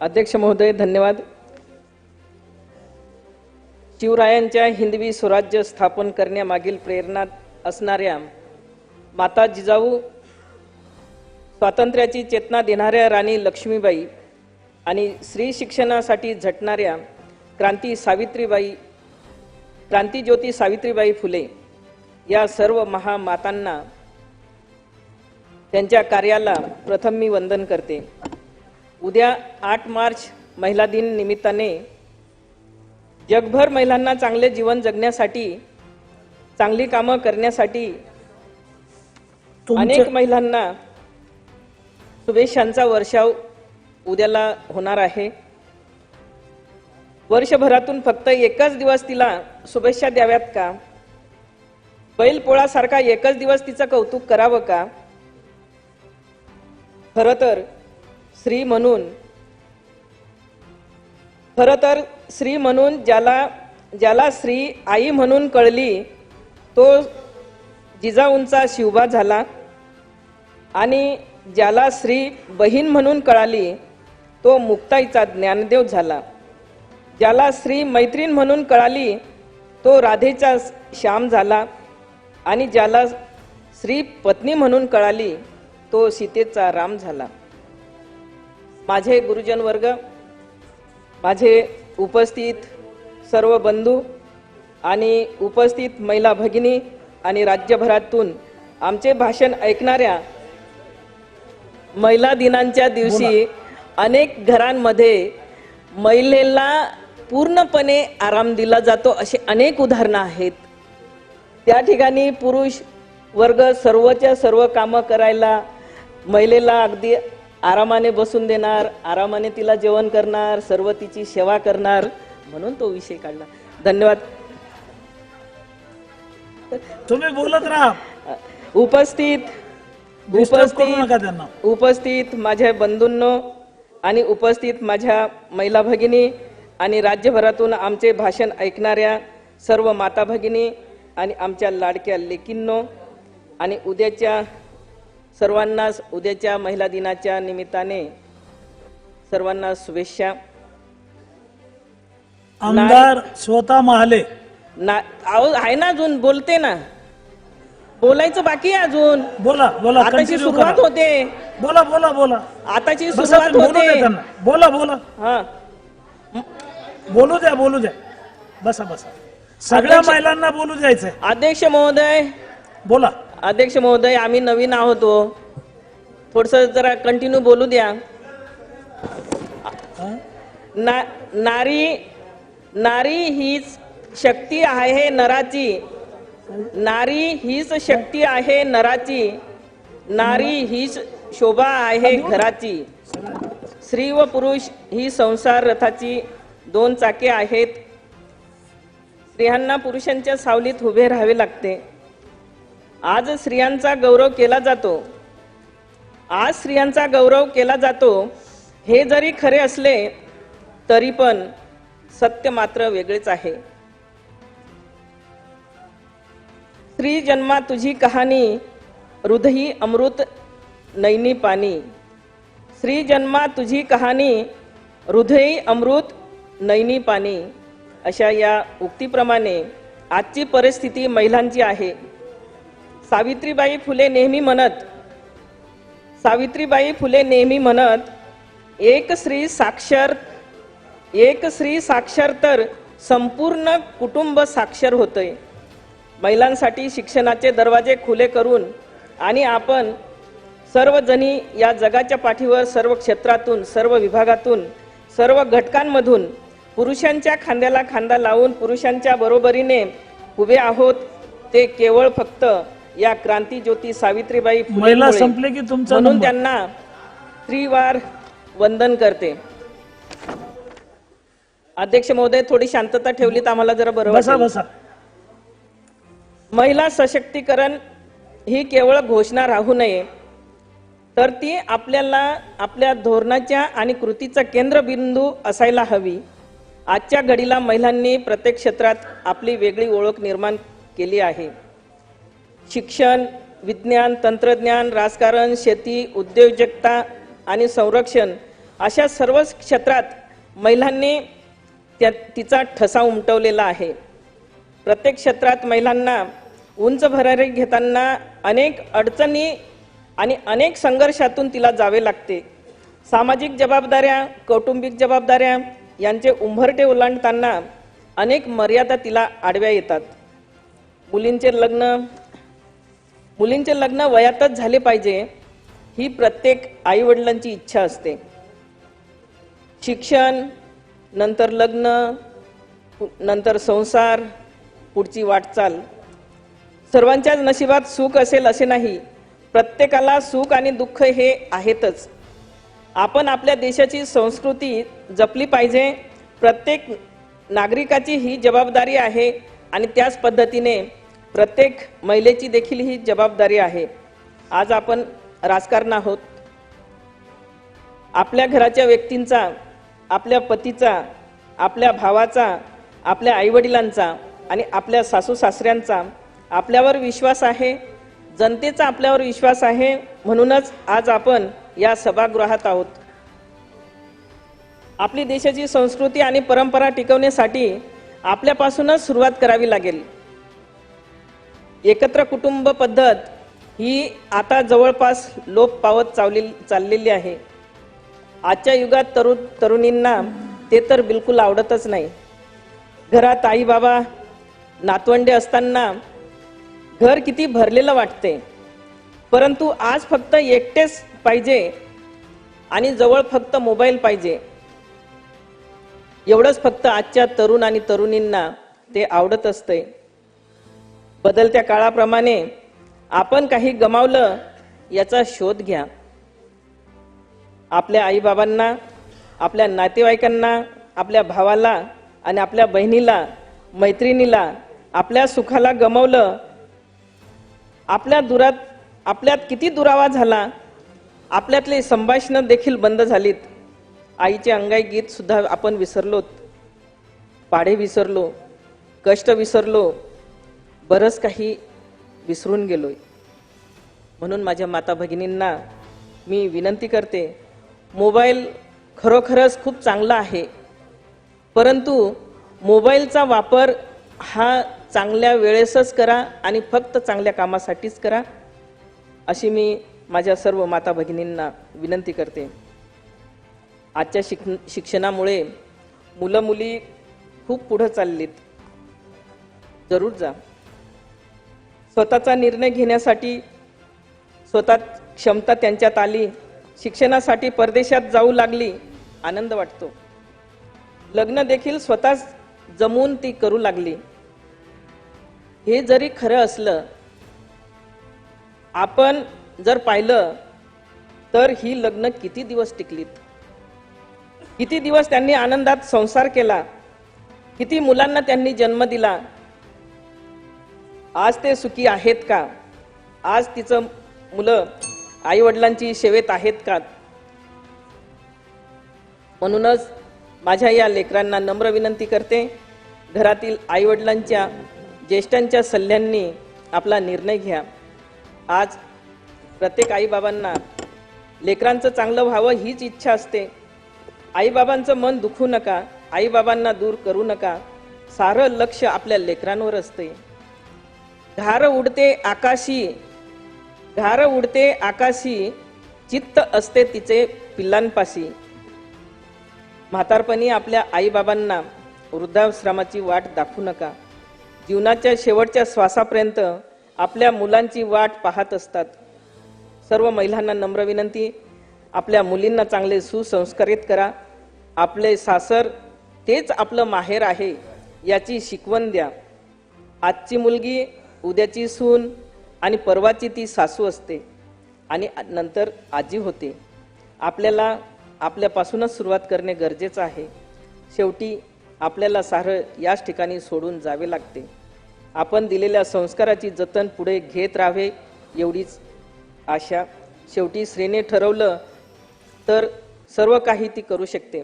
अध्यक्ष महोदय धन्यवाद. शिवरायांच्या हिंदवी स्वराज्य स्थापन करण्यामागील प्रेरणा असणाऱ्या माता जिजाऊ स्वातंत्र्याची चेतना देणाऱ्या राणी लक्ष्मीबाई आणि स्त्री शिक्षणासाठी झटणाऱ्या क्रांती सावित्रीबाई क्रांतीज्योती सावित्रीबाई फुले या सर्व महामातांना त्यांच्या कार्याला प्रथम मी वंदन करते. उद्या आठ मार्च महिला दिन निमित्ताने जगभर महिलांना चांगले जीवन जगण्यासाठी चांगली कामं करण्यासाठी अनेक महिलांना शुभेच्छांचा वर्षाव उद्याला होणार आहे. वर्षभरातून फक्त एकच दिवस तिला शुभेच्छा द्याव्यात का? बैलपोळासारखा एकच दिवस तिचं कौतुक करावं का? खरं तर स्त्री म्हणून. खरं तर स्त्री म्हणून ज्याला ज्याला स्त्री आई म्हणून कळली तो जिजाऊंचा शिवबा झाला. आणि ज्याला स्त्री बहीण म्हणून कळाली तो मुक्ताईचा ज्ञानदेव झाला. ज्याला स्त्री मैत्रीण म्हणून कळाली तो राधेचा श्याम झाला. आणि ज्याला स्त्री पत्नी म्हणून कळाली तो सीतेचा राम झाला. माझे गुरुजन वर्ग माझे उपस्थित सर्व बंधू आणि उपस्थित महिला भगिनी आणि राज्यभरातून आमचे भाषण ऐकणाऱ्या महिला दिनांच्या दिवशी अनेक घरांमध्ये महिलेला पूर्णपणे आराम दिला जातो असे अनेक उदाहरणं आहेत. त्या ठिकाणी पुरुष वर्ग सर्वच्या सर्व कामं करायला महिलेला अगदी आरामाने बसून देणार आरामाने तिला जेवण करणार सर्व तिची सेवा करणार म्हणून तो विषय काढला. धन्यवाद. तुम्ही बोलत राहा. उपस्थित उपस्थित उपस्थित माझ्या बंधूंनो आणि उपस्थित माझ्या महिला भगिनी आणि राज्यभरातून आमचे भाषण ऐकणाऱ्या सर्व माता भगिनी आणि आमच्या लाडक्या लेकींनो आणि उद्याच्या सर्वांनाच उद्याच्या महिला दिनाच्या निमित्ताने सर्वांना शुभेच्छा. आमदार स्वतः महाले. ना अहो आहे ना अजून बोलते ना. बोलायचं बाकी आहे अजून. बोला बोला आताची continue सुरुवात करा. होते. बोला बोला बोला. आताची बसा सुरुवात बोलू द्या होते त्यांना. बोला बोला. हा. बोलू द्या बोलू द्या. बसा बसा. सगळ्या अध्यक्ष- महिलांना बोलू द्यायचंय. अध्यक्ष महोदय. बोला. अध्यक्ष महोदय आम्ही नवीन आहोत हो. थोडस जरा कंटिन्यू बोलू द्या. ना नारी नारी हीच शक्ती आहे नराची. नारी हीच शक्ती आहे नराची. नारी हीच शोभा आहे घराची. स्त्री व पुरुष ही संसार रथाची दोन चाके आहेत. स्त्रियांना पुरुषांच्या सावलीत उभे राहावे लागते. आज स्त्रियांचा गौरव केला जातो. आज स्त्रियांचा गौरव केला जातो. हे जरी खरे असले तरी पण सत्य मात्र वेगळेच आहे. स्त्री जन्मा तुझी कहाणी हृदयी अमृत नैनी पाणी. स्त्री जन्मा तुझी कहाणी हृदयी अमृत नैनी पाणी. अशा या उक्तीप्रमाणे आजची परिस्थिती महिलांची आहे. सावित्रीबाई फुले नेहमी म्हणत सावित्रीबाई फुले नेहमी म्हणत एक स्त्री साक्षर एक स्त्री साक्षर तर संपूर्ण कुटुंब साक्षर होतंय. महिलांसाठी शिक्षणाचे दरवाजे खुले करून आणि आपण सर्वजणी या जगाच्या पाठीवर सर्व क्षेत्रातून सर्व विभागातून सर्व घटकांमधून पुरुषांच्या खांद्याला खांदा लावून पुरुषांच्या बरोबरीने उभे आहोत ते केवळ फक्त या क्रांतीज्योती सावित्रीबाई महिला. संपले की तुमचा म्हणून. त्यांना त्रिवार वंदन करते अध्यक्ष महोदय थोडी शांतता ठेवलीत आम्हाला जरा बरं बसा वाटेल. बसा महिला सशक्तीकरण ही केवळ घोषणा राहू नये तर ती आपल्याला आपल्या धोरणाच्या आणि कृतीचा केंद्रबिंदू असायला हवी आजच्या घडीला महिलांनी प्रत्येक क्षेत्रात आपली वेगळी ओळख निर्माण केली आहे शिक्षण विज्ञान तंत्रज्ञान राजकारण शेती उद्योजकता आणि संरक्षण अशा सर्वच क्षेत्रात महिलांनी त्या तिचा ठसा उमटवलेला आहे. प्रत्येक क्षेत्रात महिलांना उंच भरारी घेताना अनेक अडचणी आणि अनेक संघर्षातून तिला जावे लागते. सामाजिक जबाबदाऱ्या कौटुंबिक जबाबदाऱ्या यांचे उंभरटे ओलांडताना अनेक मर्यादा तिला आडव्या येतात. मुलींचे लग्न मुलींचे लग्न वयातच झाले पाहिजे ही प्रत्येक आईवडिलांची इच्छा असते. शिक्षण नंतर लग्न नंतर संसार पुढची वाटचाल. सर्वांच्याच नशिबात सुख असेल असे नाही प्रत्येकाला सुख आणि दुःख हे आहेतच. आपण आपल्या देशाची संस्कृती जपली पाहिजे प्रत्येक नागरिकाची ही जबाबदारी आहे आणि त्याच पद्धतीने प्रत्येक महिलेची देखील ही जबाबदारी आहे. आज आपण राजकारण आहोत. आपल्या घराच्या व्यक्तींचा आपल्या पतीचा आपल्या भावाचा आपल्या आईवडिलांचा आणि आपल्या सासू सासऱ्यांचा आपल्यावर विश्वास आहे. जनतेचा आपल्यावर विश्वास आहे. म्हणूनच आज आपण या सभागृहात आहोत. आपली देशाची संस्कृती आणि परंपरा टिकवण्यासाठी आपल्यापासूनच सुरुवात करावी लागेल. एकत्र कुटुंब पद्धत ही आता जवळपास लोप पावत चावली चाललेली आहे. आजच्या युगात तरु तरुणींना ते तर बिलकुल आवडतच नाही. घरात आई बाबा नातवंडे असताना घर किती भरलेलं वाटते. परंतु आज फक्त एकटेच पाहिजे आणि जवळ फक्त मोबाईल पाहिजे. एवढंच फक्त आजच्या तरुण आणि तरुणींना ते आवडत असते. बदलत्या काळाप्रमाणे आपण काही गमावलं याचा शोध घ्या. आपल्या आईबाबांना आपल्या नातेवाईकांना आपल्या भावाला आणि आपल्या बहिणीला मैत्रिणीला आपल्या सुखाला गमावलं आपल्या दुरात आपल्यात किती दुरावा झाला आपल्यातले संभाषणं देखील बंद झालीत. आईचे अंगाई गीतसुद्धा आपण विसरलोत. पाढे विसरलो कष्ट विसरलो बरंच काही विसरून गेलोय. म्हणून माझ्या माता भगिनींना मी विनंती करते मोबाईल खरोखरच खूप चांगला आहे परंतु मोबाईलचा वापर हा चांगल्या वेळेसच करा आणि फक्त चांगल्या कामासाठीच करा अशी मी माझ्या सर्व माता भगिनींना विनंती करते. आजच्या शिक शिक्षणामुळे मुलं मुली खूप पुढं चाललीत. जरूर जा. स्वतःचा निर्णय घेण्यासाठी स्वतः क्षमता त्यांच्यात आली शिक्षणासाठी परदेशात जाऊ लागली आनंद वाटतो. लग्न देखील स्वतः जमून ती करू लागली. हे जरी खरं असलं आपण जर पाहिलं तर ही लग्न किती दिवस टिकलीत? किती दिवस त्यांनी आनंदात संसार केला? किती मुलांना त्यांनी जन्म दिला? आज ते सुखी आहेत का? आज तिचं मुलं आई वडिलांची सेवेत आहेत का? म्हणूनच माझ्या या लेकरांना नम्र विनंती करते घरातील आई वडिलांच्या ज्येष्ठांच्या सल्ल्यांनी आपला निर्णय घ्या. आज प्रत्येक आईबाबांना लेकरांचं चांगलं व्हावं हीच इच्छा असते. आईबाबांचं मन दुखू नका आईबाबांना दूर करू नका. सारं लक्ष आपल्या लेकरांवर असते. घार उडते आकाशी घार उडते आकाशी चित्त असते तिचे पिल्लांपाशी. म्हातारपणी आपल्या आईबाबांना वृद्धाश्रमाची वाट दाखवू नका. जीवनाच्या शेवटच्या श्वासापर्यंत आपल्या मुलांची वाट पाहत असतात. सर्व महिलांना नम्र विनंती आपल्या मुलींना चांगले सुसंस्कारित करा. आपले सासर तेच आपलं माहेर आहे याची शिकवण द्या. आजची मुलगी उद्याची सून आणि परवाची ती सासू असते आणि नंतर आजी होते. आपल्याला आपल्यापासूनच सुरुवात करणे गरजेचं आहे. शेवटी आपल्याला सारं याच ठिकाणी सोडून जावे लागते. आपण दिलेल्या संस्काराची जतन पुढे घेत राहावे एवढीच आशा. शेवटी स्त्रीने ठरवलं तर सर्व काही ती करू शकते.